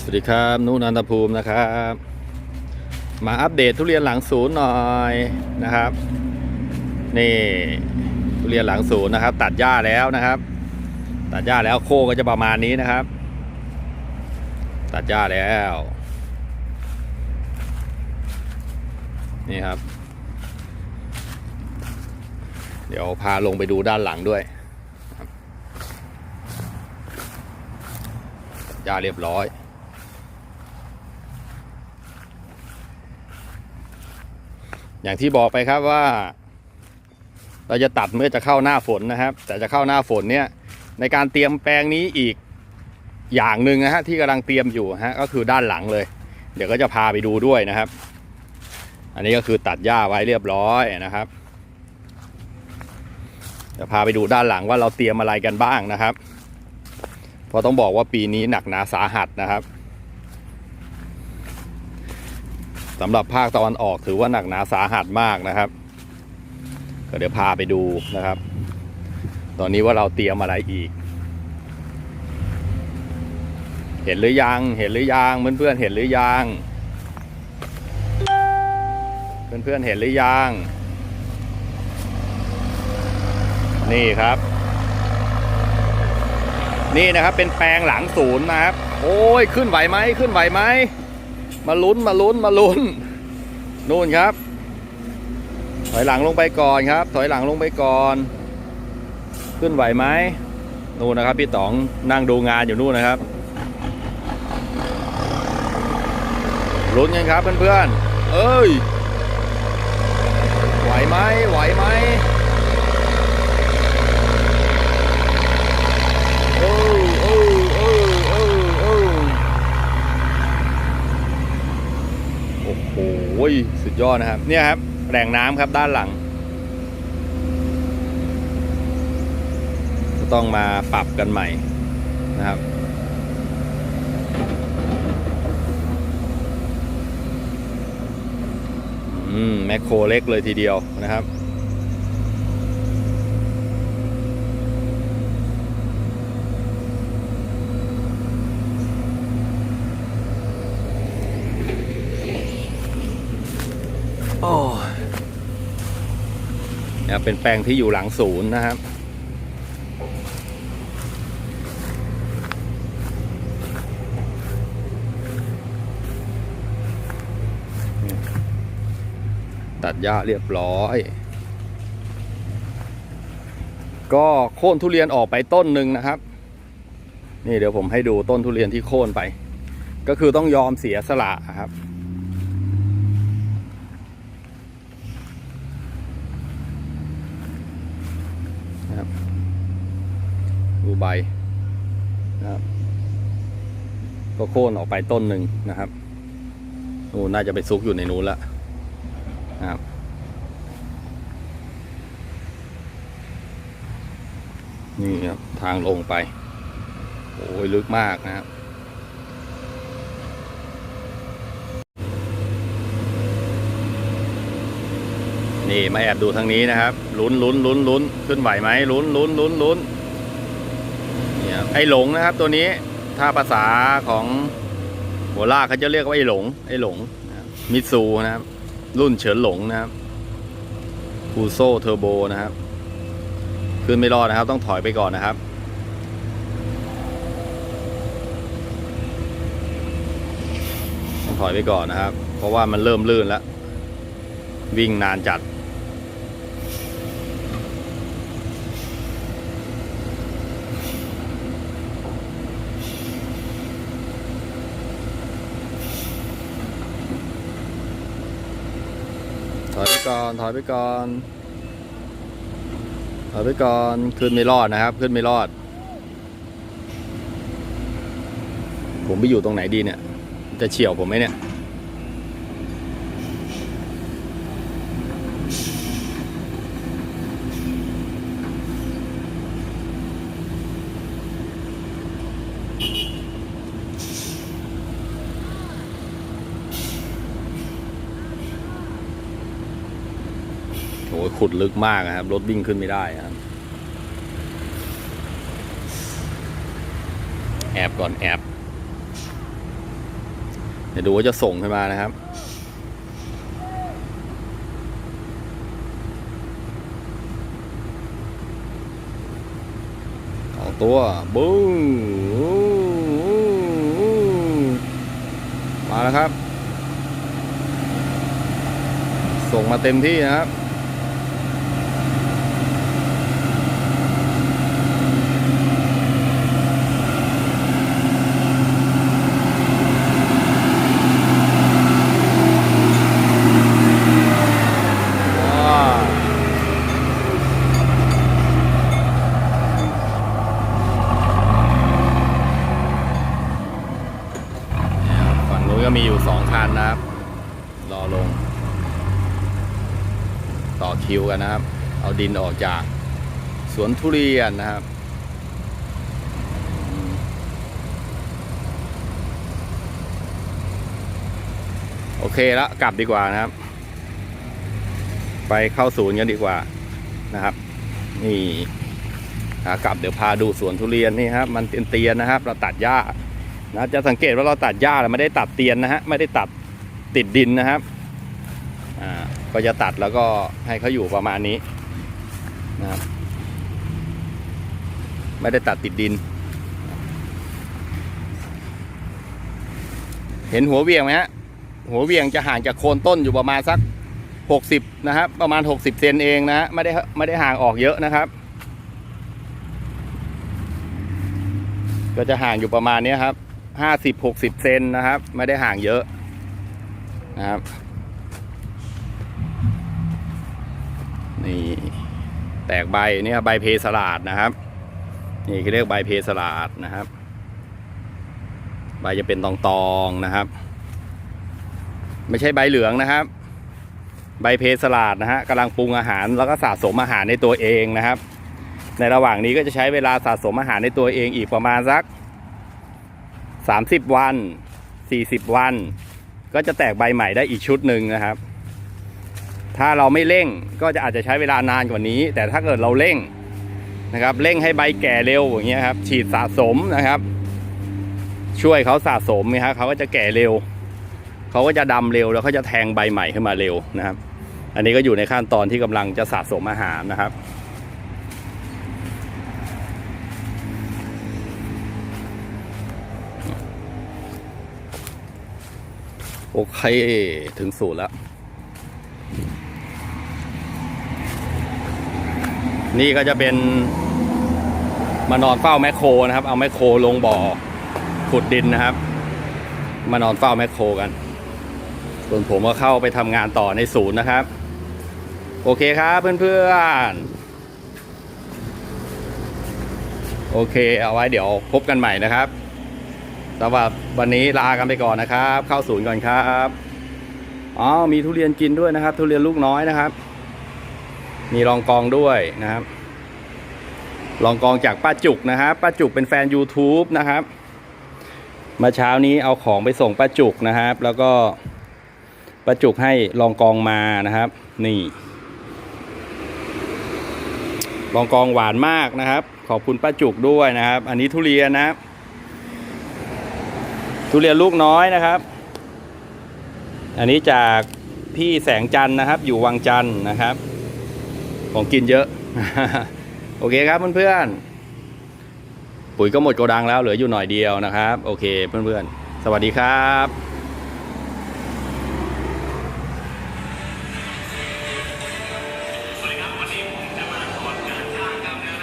สวัสดีครับนุนันทภูมินะครับ มาอัปเดตทุเรียนหลังศูนย์หน่อยนะครับ นี่ทุเรียนหลังศูนย์นะครับ ตัดหญ้าแล้วนะครับ ตัดหญ้าแล้วโคก็จะประมาณนี้นะครับ ตัดหญ้าแล้ว นี่ครับ เดี๋ยวพาลงไปดูด้านหลังด้วยหญ้าเรียบร้อย อย่างที่บอกไปครับว่า เราจะตัดเมื่อจะเข้าหน้าฝนนะครับ แต่จะเข้าหน้าฝนเนี่ยในการเตรียมแปลงนี้อีกอย่างหนึ่งนะฮะที่กำลังเตรียมอยู่ฮะก็คือด้านหลังเลย เดี๋ยวก็จะพาไปดูด้วยนะครับ อันนี้ก็คือตัดหญ้าไว้เรียบร้อยนะครับจะพาไปดูด้านหลังว่าเราเตรียมอะไรกันบ้างนะครับ เพราะต้องบอกว่าปีนี้หนักหนาสาหัสนะครับ สำหรับภาคตะวันออกถือว่าหนักหนาสาหัสมากนะครับ ก็เดี๋ยวพาไปดูนะครับ ตอนนี้ว่าเราเตรียมอะไรอีก เห็นหรือยังเห็นหรือยังเพื่อนเพื่อนๆเห็นหรือยังเพื่อนเพื่อนๆเห็นหรือยังนี่ครับ นี่นะครับเป็นแปลงหลังศูนย์นะครับ โอ้ยขึ้นไหวไหมขึ้นไหวไหม มาลุ้นมาลุ้นมาลุ้น นู่นครับ ถอยหลังลงไปก่อนครับ ถอยหลังลงไปก่อน ขึ้นไหวไหมนู่นนะครับ พี่ต๋องนั่งดูงานอยู่นู่นนะครับลุ้นกันครับเพื่อนๆเอ้ย ไหวไหมไหวไหมโอ้โอ้โอ้โอ้โอ้ โอ้ โหสุดยอดนะครับ เนี่ยครับแหล่งน้ำครับด้านหลัง ก็ต้องมาปรับกันใหม่นะครับอืมแมคโครเล็กเลยทีเดียวนะครับ โอ้ยนะครับเป็นแปลงที่อยู่หลังศูนย์นะครับ ตัดหญ้าเรียบร้อย ก็โค่นทุเรียนออกไปต้นหนึ่งนะครับ นี่เดี๋ยวผมให้ดูต้นทุเรียนที่โค่นไป ก็คือต้องยอมเสียสละครับ นะครับดูใบนะครับก็โค่นออกไปต้นหนึ่งนะครับนู่นน่าจะไปซุกอยู่ในนู้นแล้วนะครับนี่ครับทางลงไป โอ้ยลึกมากนะครับ นี่มาแอบดูทางนี้นะครับลุ้นลุ้นลุ้นลุ้นขึ้นไหวไหมลุ้นลุ้นลุ้นลุ้นเนี่ยครับไอหลงนะครับ ตัวนี้ถ้าภาษาของโหัวล่ากเขาจะเรียกว่าไอหลงไอหลงมิซูนะครับ รุ่นเฉินหลงนะครับคูโซเทอร์โบนะครับขึ้นไม่รอดนะครับ ต้องถอยไปก่อนนะครับถอยไปก่อนนะครับ เพราะว่ามันเริ่มลื่นแล้ว วิ่งนานจัด ถอยไปก่อนถอยไปก่อนถอยไปก่อนขึ้นไม่รอดนะครับ ขึ้นไม่รอด ผมไปอยู่ตรงไหนดีเนี่ย จะเฉียวผมไหมเนี่ย โอ้ขุดลึกมากนะครับ รถวิ่งขึ้นไม่ได้ครับ แอบก่อนแอบเดี๋ยวดูว่าจะส่งขึ้นมานะครับสองตัวบูมมาแล้วครับ ส่งมาเต็มที่นะครับ ว้าวเนี่ยครับฝั่งนู้น ก็มีอยู่สองคันนะครับ รอลง ต่อคิวกันนะครับ เอาดินออกจากสวนทุเรียนนะครับโอเคแล้วกลับดีกว่านะครับ ไปเข้าศูนย์กันดีกว่านะครับ นี่ขากลับเดี๋ยวพาดูสวนทุเรียนนี่ครับ มันเตียนๆนะครับ เราตัดหญ้า นะจะสังเกตว่าเราตัดหญ้าเราไม่ได้ตัดเตียนนะฮะไม่ได้ตัดติดดินนะครับอ่าก็จะตัดแล้วก็ให้เขาอยู่ประมาณนี้นะครับไม่ได้ตัดติดดิน เห็นหัวเวียงไหมฮะหัวเวียงจะห่างจากโคนต้นอยู่ประมาณสักหกสิบนะครับ ประมาณหกสิบเซนเองนะฮะไม่ได้ไม่ได้ห่างออกเยอะนะครับ ก็จะห่างอยู่ประมาณนี้ครับ ห้าสิบหกสิบเซนนะครับ ไม่ได้ห่างเยอะนะครับ นี่แตกใบนี่ครับใบเพสลาดนะครับ นี่เขาเรียกใบเพสลาดนะครับ ใบจะเป็นตองๆนะครับ ไม่ใช่ใบเหลืองนะครับ ใบเพสลาดนะฮะกำลังปรุงอาหารแล้วก็สะสมอาหารในตัวเองนะครับ ในระหว่างนี้ก็จะใช้เวลาสะสมอาหารในตัวเองอีกประมาณสัก 30 วัน 40 วัน ก็จะแตกใบใหม่ได้อีกชุดหนึ่งนะครับ ถ้าเราไม่เร่งก็จะอาจจะใช้เวลานานกว่านี้ แต่ถ้าเกิดเราเร่งนะครับเร่งให้ใบแก่เร็วอย่างเงี้ยครับ ฉีดสะสมนะครับ ช่วยเขาสะสมนะครับเขาก็จะแก่เร็วเขาก็จะดำเร็วแล้วเขาจะแทงใบใหม่ขึ้นมาเร็วนะครับ อันนี้ก็อยู่ในขั้นตอนที่กำลังจะสะสมอาหารนะครับ โอเค ถึงสูตรแล้ว นี่ก็จะเป็น มานอนเฝ้าแมคโครนะครับ เอาแมคโครลงบ่อขุดดินนะครับ มานอนเฝ้าแมคโครกัน ส่วนผมก็เข้าไปทำงานต่อในศูนย์นะครับ โอเคครับเพื่อนๆ โอเค เอาไว้เดี๋ยวพบกันใหม่นะครับ สำหรับวันนี้ลากันไปก่อนนะครับ เข้าศูนย์ก่อนครับอ๋อมีทุเรียนกินด้วยนะครับ ทุเรียนลูกน้อยนะครับ มีรองกองด้วยนะครับ รองกองจากป้าจุกนะครับป้าจุกเป็นแฟน YouTube นะครับมื่อเช้านี้เอาของไปส่งป้าจุกนะครับ แล้วก็ป้าจุกให้รองกองมานะครับ นี่รองกองหวานมากนะครับ ขอบคุณป้าจุกด้วยนะครับ อันนี้ทุเรียนนะครับ ทุเรียนลูกน้อยนะครับ อันนี้จากพี่แสงจันนะครับ อยู่วังจันนะครับ ของกินเยอะ โอเคครับเพื่อนๆปุ๋ยก็หมดโกดังแล้วเหลืออยู่หน่อยเดียวนะครับ โอเคเพื่อนๆ สวัสดีครับ